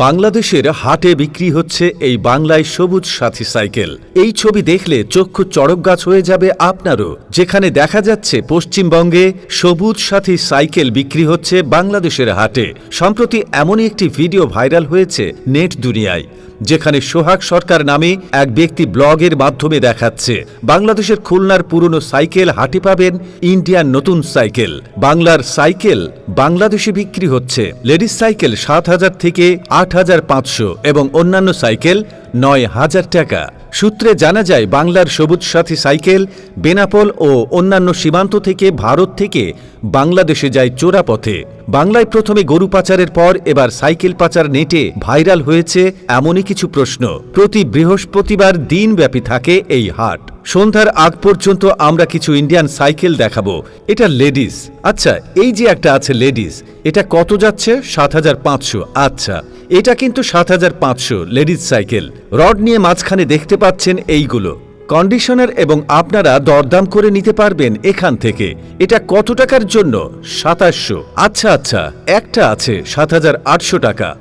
বাংলাদেশের হাটে বিক্রি হচ্ছে এই বাংলায় সবুজ সাথী সাইকেল। এই ছবি দেখলে চক্ষু চড়ক গাছ হয়ে যাবে আপনারও। যেখানে দেখা যাচ্ছে পশ্চিমবঙ্গে সবুজ সাথী সাইকেল বিক্রি হচ্ছে বাংলাদেশের হাটে। সম্প্রতি এমনই একটি ভিডিও ভাইরাল হয়েছে নেট দুনিয়ায়। যেখানে সোহাগ সরকার নামে এক ব্যক্তি ব্লগের মাধ্যমে দেখাচ্ছে। বাংলাদেশের খুলনার পুরনো সাইকেল হাটে পাবেন ইন্ডিয়ার নতুন সাইকেল। বাংলার সাইকেল বাংলাদেশে বিক্রি হচ্ছে। লেডিস সাইকেল সাত হাজার থেকে আট হাজার পাঁচশো এবং অন্যান্য সাইকেল নয় হাজার টাকা। সূত্রে জানা যায়, বাংলার সবুজ সাথী সাইকেল, বেনাপোল ও অন্যান্য সীমান্ত থেকে ভারত থেকে বাংলাদেশে যায় চোরা পথে। বাংলায় প্রথমে গরু পাচারের পর এবার সাইকেল পাচার নেটে ভাইরাল হয়েছে এমনই কিছু প্রশ্ন। প্রতি বৃহস্পতিবার দিনব্যাপী থাকে এই হাট। সন্ধ্যার আগ পর্যন্ত আমরা কিছু ইন্ডিয়ান সাইকেল দেখাবো। এটা লেডিস। আচ্ছা এই যে একটা আছে লেডিস এটা কত যাচ্ছে? সাত হাজার পাঁচশো। আচ্ছা এটা কিন্তু সাত হাজার পাঁচশো লেডিজ সাইকেল। রড নিয়ে মাঝখানে দেখতে পাচ্ছেন এইগুলো। কন্ডিশনার এবং আপনারা দরদাম করে নিতে পারবেন এখান থেকে। এটা কত টাকার জন্য? সাতাশশো। আচ্ছা আচ্ছা একটা আছে, সাত হাজার আটশো টাকা।